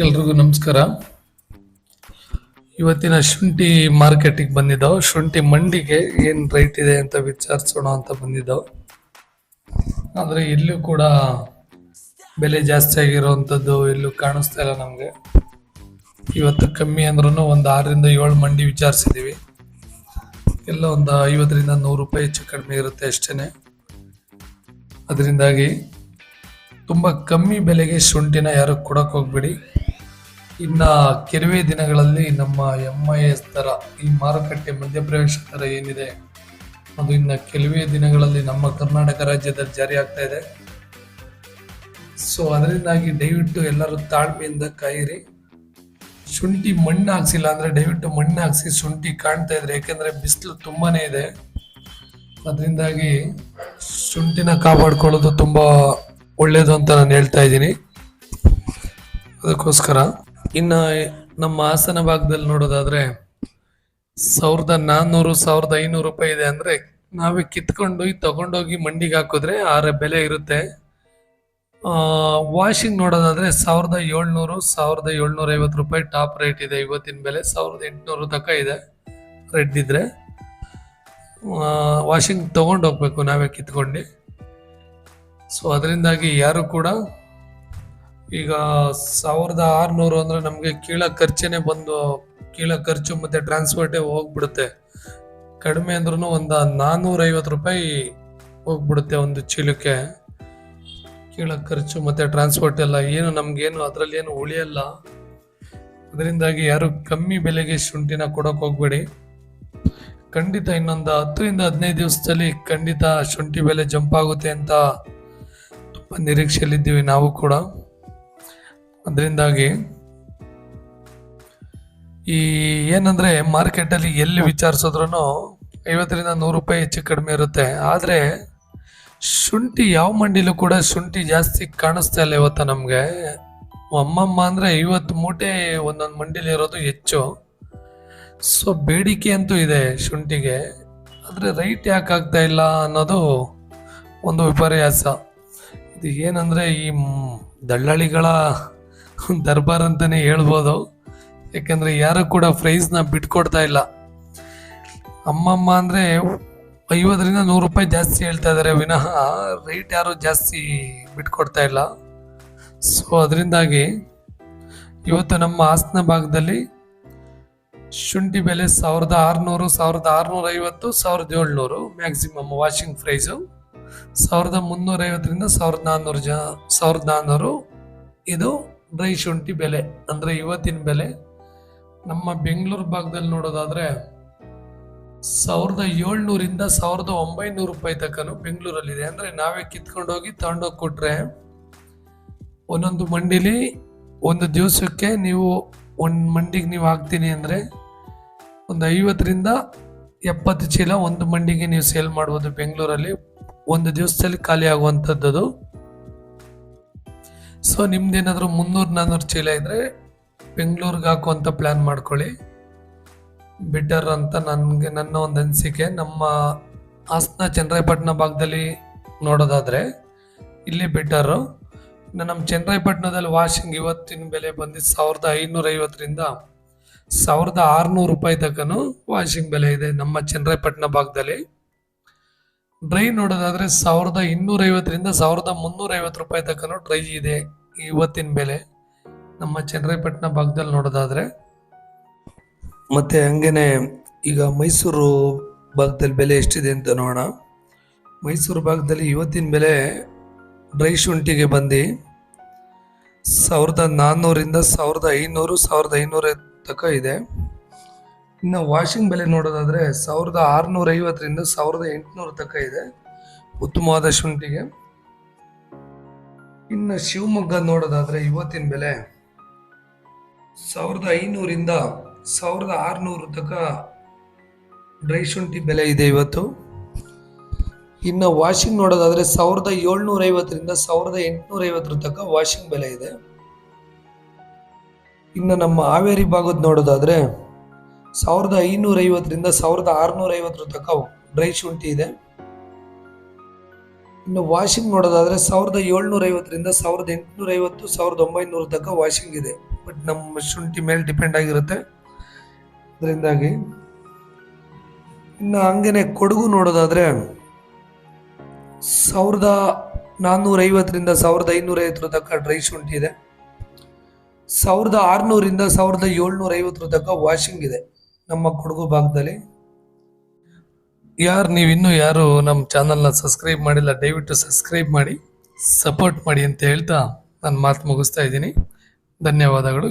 ಎಲ್ರಿಗೂ ನಮಸ್ಕಾರ. ಇವತ್ತಿನ ಶುಂಠಿ ಮಾರ್ಕೆಟಿಗೆ ಬಂದಿದ್ದಾವೆ. ಶುಂಠಿ ಮಂಡಿಗೆ ಏನು ರೇಟ್ ಇದೆ ಅಂತ ವಿಚಾರಿಸೋಣ ಅಂತ ಬಂದಿದ್ದಾವೆ. ಆದರೆ ಇಲ್ಲೂ ಕೂಡ ಬೆಲೆ ಜಾಸ್ತಿ ಆಗಿರೋವಂಥದ್ದು ಎಲ್ಲೂ ಕಾಣಿಸ್ತಾ ಇಲ್ಲ ನಮಗೆ. ಇವತ್ತು ಕಮ್ಮಿ ಅಂದ್ರೂ ಒಂದು ಆರರಿಂದ ಏಳು ಮಂಡಿ ವಿಚಾರಿಸಿದ್ದೀವಿ ಎಲ್ಲ ಒಂದು ಐವತ್ತರಿಂದ ನೂರು ರೂಪಾಯಿ ಹೆಚ್ಚು ಕಡಿಮೆ ಇರುತ್ತೆ ಅಷ್ಟೇ ಅದರಿಂದಾಗಿ ತುಂಬ ಕಮ್ಮಿ ಬೆಲೆಗೆ ಶುಂಠಿನ ಯಾರು ಕೊಡಕ್ಕೆ ಹೋಗ್ಬೇಡಿ. ಇನ್ನು ಕೆಲವೇ ದಿನಗಳಲ್ಲಿ ನಮ್ಮ ಎಂ ಐ ಎಸ್ ಥರ ಈ ಮಾರುಕಟ್ಟೆ ಮಧ್ಯಪ್ರವೇಶ ಥರ ಏನಿದೆ, ಅದು ಇನ್ನು ಕೆಲವೇ ದಿನಗಳಲ್ಲಿ ನಮ್ಮ ಕರ್ನಾಟಕ ರಾಜ್ಯದಲ್ಲಿ ಜಾರಿ ಆಗ್ತಾ ಇದೆ. ಸೊ ಅದರಿಂದಾಗಿ ದಯವಿಟ್ಟು ಎಲ್ಲರೂ ತಾಳ್ಮೆಯಿಂದ ಕಾಯಿರಿ. ಶುಂಠಿ ಮಣ್ಣು ಹಾಕ್ಸಿಲ್ಲ ಅಂದರೆ ದಯವಿಟ್ಟು ಮಣ್ಣು ಹಾಕ್ಸಿ ಶುಂಠಿ ಕಾಣ್ತಾ ಇದ್ರೆ, ಯಾಕೆಂದರೆ ಬಿಸಿಲು ತುಂಬಾ ಇದೆ. ಅದರಿಂದಾಗಿ ಶುಂಠಿನ ಕಾಪಾಡ್ಕೊಳ್ಳೋದು ತುಂಬ ಒಳ್ಳೆಯದು ಅಂತ ನಾನು ಹೇಳ್ತಾ ಇದ್ದೀನಿ. ಅದಕ್ಕೋಸ್ಕರ ಇನ್ನು ನಮ್ಮ ಹಾಸನ ಭಾಗದಲ್ಲಿ ನೋಡೋದಾದರೆ ಸಾವಿರದ ನಾನ್ನೂರು, ಸಾವಿರದ ಐನೂರು ರೂಪಾಯಿ ಇದೆ ಅಂದರೆ ನಾವೇ ಕಿತ್ಕೊಂಡು ತಗೊಂಡೋಗಿ ಮಂಡಿಗೆ ಹಾಕಿದ್ರೆ ಆರ ಬೆಲೆ ಇರುತ್ತೆ. ವಾಷಿಂಗ್ ನೋಡೋದಾದರೆ ಸಾವಿರದ ಏಳ್ನೂರು, ಸಾವಿರದ ಏಳ್ನೂರ ಐವತ್ತು ರೂಪಾಯಿ ಟಾಪ್ ರೇಟ್ ಇದೆ. ಇವತ್ತಿನ ಬೆಲೆ ಸಾವಿರದ ಎಂಟುನೂರು ತನಕ ಇದೆ. ರೆಡ್ ಇದ್ದರೆ ವಾಷಿಂಗ್ ತಗೊಂಡು ಹೋಗ್ಬೇಕು ನಾವೇ ಕಿತ್ಕೊಂಡು. ಸೊ ಅದರಿಂದಾಗಿ ಯಾರು ಕೂಡ ಈಗ ಸಾವಿರದ ಆರುನೂರು ಅಂದರೆ ನಮಗೆ ಕೀಳ ಖರ್ಚೇನೆ ಬಂದು, ಕೀಳ ಖರ್ಚು ಮತ್ತು ಟ್ರಾನ್ಸ್ಪೋರ್ಟೇ ಹೋಗ್ಬಿಡುತ್ತೆ. ಕಡಿಮೆ ಅಂದ್ರೂ ಒಂದು ನಾನ್ನೂರೈವತ್ತು ರೂಪಾಯಿ ಹೋಗ್ಬಿಡುತ್ತೆ ಒಂದು ಚೀಲಕ್ಕೆ. ಕೀಳ ಖರ್ಚು ಮತ್ತು ಟ್ರಾನ್ಸ್ಪೋರ್ಟ್ ಎಲ್ಲ ಏನು, ನಮಗೇನು ಅದರಲ್ಲಿ ಏನು ಉಳಿಯಲ್ಲ. ಅದರಿಂದಾಗಿ ಯಾರು ಕಮ್ಮಿ ಬೆಲೆಗೆ ಶುಂಠಿನ ಕೊಡೋಕೆ ಹೋಗ್ಬೇಡಿ. ಖಂಡಿತ ಇನ್ನೊಂದು ಹತ್ತರಿಂದ ಹದಿನೈದು ದಿವಸದಲ್ಲಿ ಖಂಡಿತ ಶುಂಠಿ ಬೆಲೆ ಜಂಪ್ ಆಗುತ್ತೆ ಅಂತ ನಿರೀಕ್ಷೆಯಲ್ಲಿದ್ದೀವಿ ನಾವು ಕೂಡ. ಅದರಿಂದಾಗಿ ಈ ಏನಂದ್ರೆ ಮಾರ್ಕೆಟಲ್ಲಿ ಎಲ್ಲಿ ವಿಚಾರಿಸಿದ್ರು ಐವತ್ತರಿಂದ ನೂರು ರೂಪಾಯಿ ಹೆಚ್ಚು ಕಡಿಮೆ ಇರುತ್ತೆ. ಆದರೆ ಶುಂಠಿ ಯಾವ ಮಂಡಿಲೂ ಕೂಡ ಶುಂಠಿ ಜಾಸ್ತಿ ಕಾಣಿಸ್ತಾ ಇಲ್ಲ ಇವತ್ತು ನಮಗೆ. ಅಮ್ಮಮ್ಮ ಅಂದರೆ ಐವತ್ತು ಮೂಟೆ ಒಂದೊಂದು ಮಂಡಿಲಿ ಇರೋದು ಹೆಚ್ಚು. ಸೊ ಬೇಡಿಕೆ ಅಂತೂ ಇದೆ ಶುಂಠಿಗೆ. ಆದರೆ ರೈಟ್ ಯಾಕೆ ಆಗ್ತಾ ಇಲ್ಲ ಅನ್ನೋದು ಒಂದು ವಿಪರ್ಯಾಸ. ಇದು ಏನಂದರೆ ಈ ದಳ್ಳಾಳಿಗಳ ದರ್ಬಾರ್ ಅಂತಲೇ ಹೇಳ್ಬೋದು. ಯಾಕೆಂದರೆ ಯಾರು ಕೂಡ ಪ್ರೈಸ್ನ ಬಿಟ್ಕೊಡ್ತಾ ಇಲ್ಲ. ಅಮ್ಮಮ್ಮ ಅಂದರೆ ಐವತ್ತರಿಂದ ನೂರು ರೂಪಾಯಿ ಜಾಸ್ತಿ ಹೇಳ್ತಾ ಇದ್ದಾರೆ ವಿನಃ ರೇಟ್ ಯಾರು ಜಾಸ್ತಿ ಬಿಟ್ಕೊಡ್ತಾ ಇಲ್ಲ. ಸೊ ಅದರಿಂದಾಗಿ ಇವತ್ತು ನಮ್ಮ ಹಾಸನ ಭಾಗದಲ್ಲಿ ಶುಂಠಿ ಬೆಲೆ ಸಾವಿರದ ಆರುನೂರು, ಸಾವಿರದ ಆರುನೂರ ಐವತ್ತು ಸಾವಿರದ ಏಳ್ನೂರು ಮ್ಯಾಕ್ಸಿಮಮ್ ವಾಷಿಂಗ್ ಪ್ರೈಸು ಸಾವಿರದ ಮುನ್ನೂರೈವತ್ತರಿಂದ ಸಾವಿರದ ನಾನ್ನೂರು ಜನ, ಸಾವಿರದ ನಾನ್ನೂರು. ಇದು ಡ್ರೈ ಶುಂಠಿ ಬೆಲೆ, ಅಂದರೆ ಇವತ್ತಿನ ಬೆಲೆ. ನಮ್ಮ ಬೆಂಗಳೂರು ಭಾಗದಲ್ಲಿ ನೋಡೋದಾದ್ರೆ ಸಾವಿರದ ಏಳ್ನೂರಿಂದ ಸಾವಿರದ ಒಂಬೈನೂರು ರೂಪಾಯಿ ತನಕನು ಬೆಂಗಳೂರಲ್ಲಿದೆ. ಅಂದರೆ ನಾವೇ ಕಿತ್ಕೊಂಡೋಗಿ ತಗೊಂಡೋಗಿ ಕೊಟ್ಟರೆ ಒಂದೊಂದು ಮಂಡಿಲಿ ಒಂದು ದಿವಸಕ್ಕೆ ನೀವು ಒಂದು ಮಂಡಿಗೆ ನೀವು ಹಾಕ್ತೀನಿ ಅಂದರೆ ಒಂದು ಐವತ್ತರಿಂದ ಎಪ್ಪತ್ತು ಚೀಲ ಒಂದು ಮಂಡಿಗೆ ನೀವು ಸೇಲ್ ಮಾಡ್ಬೋದು ಬೆಂಗಳೂರಲ್ಲಿ. ಒಂದು ದಿವಸದಲ್ಲಿ ಖಾಲಿ ಆಗುವಂಥದ್ದು ಸೊ ನಿಮ್ದೇನಾದರೂ ಮುನ್ನೂರು ನಾನ್ನೂರು ಚೀಲ ಇದ್ರೆ ಬೆಂಗಳೂರಿಗೆ ಹಾಕುವಂಥ ಪ್ಲ್ಯಾನ್ ಮಾಡ್ಕೊಳ್ಳಿ. ಬಿಡ್ಡರ್ ಅಂತ ನನಗೆ, ನನ್ನ ಒಂದು ಅನಿಸಿಕೆ, ನಮ್ಮ ಹಾಸನ ಚಂದ್ರಾಯಪಟ್ಟಣ ಭಾಗದಲ್ಲಿ ನೋಡೋದಾದರೆ ಇಲ್ಲಿ ಬಿಡ್ಡರು ನಮ್ಮ ಚಂದ್ರಾಯಪಟ್ಟಣದಲ್ಲಿ ವಾಷಿಂಗ್ ಇವತ್ತಿನ ಬೆಲೆ ಬಂದು ಸಾವಿರದ ಐನೂರ ಐವತ್ತರಿಂದ ಸಾವಿರದ ಆರುನೂರು ರೂಪಾಯಿ ತಕ್ಕನೂ ವಾಷಿಂಗ್ ಬೆಲೆ ಇದೆ ನಮ್ಮ ಚಂದ್ರಾಯಪಟ್ಟಣ ಭಾಗದಲ್ಲಿ. ಡ್ರೈ ನೋಡೋದಾದ್ರೆ ಸಾವಿರದ ಇನ್ನೂರೈವತ್ತರಿಂದ ಸಾವಿರದ ಮುನ್ನೂರೈವತ್ತು ರೂಪಾಯಿ ತನಕನೂ ಡ್ರೈ ಇದೆ ಇವತ್ತಿನ ಬೆಲೆ. ನಮ್ಮ ಚನ್ನರಾಯಪಟ್ಟಣ ಭಾಗದಲ್ಲಿ ನೋಡೋದಾದ್ರೆ. ಮತ್ತೆ ಹಂಗೇನೆ ಈಗ ಮೈಸೂರು ಭಾಗದಲ್ಲಿ ಬೆಲೆ ಎಷ್ಟಿದೆ ಅಂತ ನೋಡೋಣ. ಮೈಸೂರು ಭಾಗದಲ್ಲಿ ಇವತ್ತಿನ ಬೆಲೆ ಡ್ರೈ ಶುಂಠಿಗೆ ಬಂದು ಸಾವಿರದ ನಾನ್ನೂರಿಂದ ಸಾವಿರದ ಐನೂರು, ಸಾವಿರದ ಐನೂರ ತನಕ ಇದೆ. ಇನ್ನು ವಾಷಿಂಗ್ ಬೆಲೆ ನೋಡೋದಾದ್ರೆ ಸಾವಿರದ ಆರುನೂರ ಐವತ್ತರಿಂದ ಸಾವಿರದ ಎಂಟುನೂರು ತನಕ ಇದೆ. ಉತ್ತಮವಾದ ಶುಂಠಿಗೆ. ಇನ್ನು ಶಿವಮೊಗ್ಗ ನೋಡೋದಾದ್ರೆ ಇವತ್ತಿನ ಬೆಲೆ ಸಾವಿರದ ಐನೂರಿಂದ ಸಾವಿರದ ಆರುನೂರು ತನಕ ಡ್ರೈ ಶುಂಠಿ ಬೆಲೆ ಇದೆ ಇವತ್ತು. ಇನ್ನು ವಾಷಿಂಗ್ ನೋಡೋದಾದ್ರೆ ಸಾವಿರದ ಏಳ್ನೂರ ಐವತ್ತರಿಂದ ಸಾವಿರದ ಎಂಟುನೂರ ಐವತ್ತರ ತನಕ ವಾಷಿಂಗ್ ಬೆಲೆ ಇದೆ. ಇನ್ನು ನಮ್ಮ ಹಾವೇರಿ ಭಾಗದ ನೋಡೋದಾದ್ರೆ ಸಾವಿರದ ಐನೂರ ಐವತ್ತರಿಂದ ಸಾವಿರದ ಆರುನೂರ ಐವತ್ತರ ತನಕ ಡ್ರೈ ಶುಂಠಿ ಇದೆ. ಇನ್ನು ವಾಷಿಂಗ್ ನೋಡೋದಾದ್ರೆ ಸಾವಿರದ ಏಳ್ನೂರ ಐವತ್ತರಿಂದ ಸಾವಿರದ ಎಂಟುನೂರ ಐವತ್ತು ಸಾವಿರದ ಒಂಬೈನೂರ ತನಕ ವಾಷಿಂಗ್ ಇದೆ. ಬಟ್ ನಮ್ಮ ಶುಂಠಿ ಮೇಲೆ ಡಿಪೆಂಡ್ ಆಗಿರುತ್ತೆ. ಅದರಿಂದಾಗಿ ಇನ್ನು ಹಂಗೇನೆ ಕೊಡಗು ನೋಡೋದಾದ್ರೆ ಸಾವಿರದ ನಾನ್ನೂರ ಐವತ್ತರಿಂದ ಸಾವಿರದ ಐನೂರ ಐವತ್ತರ ತನಕ ಡ್ರೈ ಶುಂಠಿ ಇದೆ. ಸಾವಿರದ ಆರುನೂರಿಂದ ಸಾವಿರದ ಏಳ್ನೂರ ಐವತ್ತರ ತನಕ ವಾಷಿಂಗ್ ಇದೆ. ನಮ್ಮ ಕೊಡಗು ಭಾಗದಲ್ಲಿ. ಯಾರು ನೀವು ಇನ್ನೂ ಯಾರು ನಮ್ಮ ಚಾನಲ್ನ ಸಬ್ಸ್ಕ್ರೈಬ್ ಮಾಡಿಲ್ಲ, ದಯವಿಟ್ಟು ಸಬ್ಸ್ಕ್ರೈಬ್ ಮಾಡಿ ಸಪೋರ್ಟ್ ಮಾಡಿ ಅಂತ ಹೇಳ್ತಾ ನಾನು ಮಾತು ಮುಗಿಸ್ತಾ ಇದ್ದೀನಿ. ಧನ್ಯವಾದಗಳು.